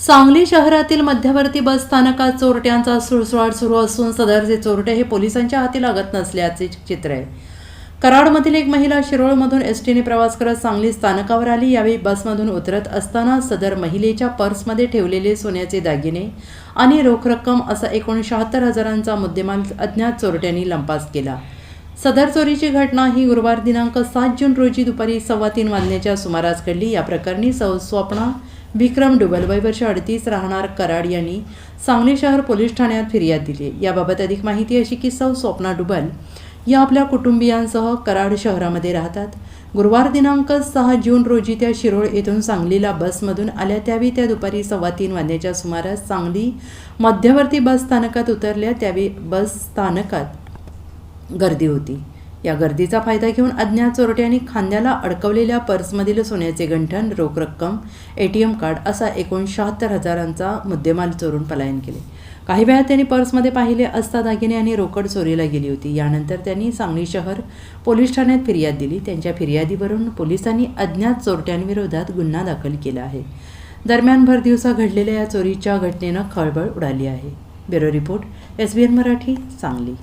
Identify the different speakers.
Speaker 1: सांगली शहरातील मध्यवर्ती बस स्थानकात चोरट्यांचा सुळसुळाट सुरू असून सदरचे चोरटे हे पोलिसांच्या हाती लागत नसल्याचे चित्र आहे. कराडमधील एक महिला शिरोळमधून एस टीने प्रवास करत सांगली स्थानकावर आली. यावेळी बसमधून उतरत असताना सदर महिलेच्या पर्समध्ये ठेवलेले सोन्याचे दागिने आणि रोख रक्कम असा एकूण शहात्तर हजारांचा मुद्देमाल अज्ञात चोरट्यांनी लंपास केला. सदर चोरीची घटना ही गुरुवार दिनांक सात जून रोजी दुपारी सव्वा तीन वाजण्याच्या सुमारास घडली. या प्रकरणी सौ स्वप्ना विक्रम डुबल वयवर्ष अडतीस राहणार कराड यांनी सांगली शहर पोलीस ठाण्यात फिर्याद दिली. याबाबत अधिक माहिती अशी की सौ स्वप्ना डुबल या आपल्या कुटुंबियांसह कराड शहरामध्ये राहतात. गुरुवार दिनांक सहा जून रोजी त्या शिरोळ येथून सांगलीला बसमधून आल्या. त्यावेळी त्या दुपारी सव्वा तीन वाजण्याच्या सुमारास सांगली मध्यवर्ती बस स्थानकात उतरल्या. त्यावेळी बस स्थानकात गर्दी होती. या गर्दीचा फायदा घेऊन अज्ञात चोरट्यांनी खांद्याला अडकवलेल्या पर्समधील सोन्याचे गंठण रोख रक्कम ए टी एम कार्ड असा एकूण शहात्तर हजारांचा मुद्देमाल चोरून पलायन केले. काही वेळात त्यांनी पर्समध्ये पाहिले असता दागिने आणि रोकड चोरीला गेली होती. यानंतर त्यांनी सांगली शहर पोलीस ठाण्यात फिर्याद दिली. त्यांच्या फिर्यादीवरून पोलिसांनी अज्ञात चोरट्यांविरोधात गुन्हा दाखल केला आहे. दरम्यान भर दिवसा घडलेल्या या चोरीच्या घटनेनं खळबळ उडाली आहे. Bureau report S B N Marathi Sangli.